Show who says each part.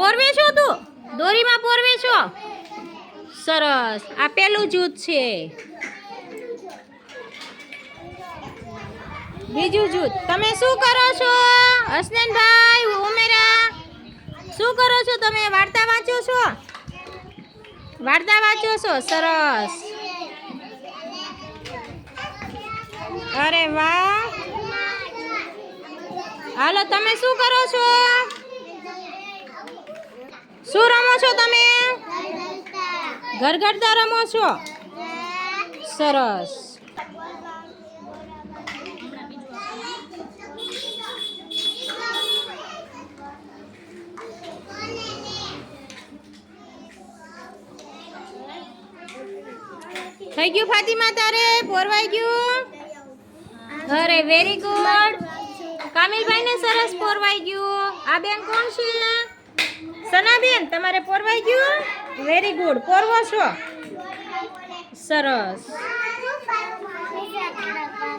Speaker 1: પોરવે છો તું? દોરીમાં પોરવે છો? સરસ. આ પેલું જૂથ છે. બીજું જૂથ. તમે શું કરો છો? હસનેનભાઈ ઉમેરા. શું કરો છો તમે? વાર્તા વાંચો છો? વાર્તા વાંચો છો? સરસ. અરે વાહ. હાલો, તમે શું કરો છો શું રમો છો તમે ઘરઘરતા રમો છો? સરસ. થઈ ગયું ફાતિમા તારે? પોરવાઈ ગયું? અરે વેરી ગુડ કામિલભાઈ ને સરસ પોરવાઈ ગયું. આ બેન કોણ છે? સનાબેન, તમારે પોરવાઈ ગયું? વેરી ગુડ કોરવો છો? સરસ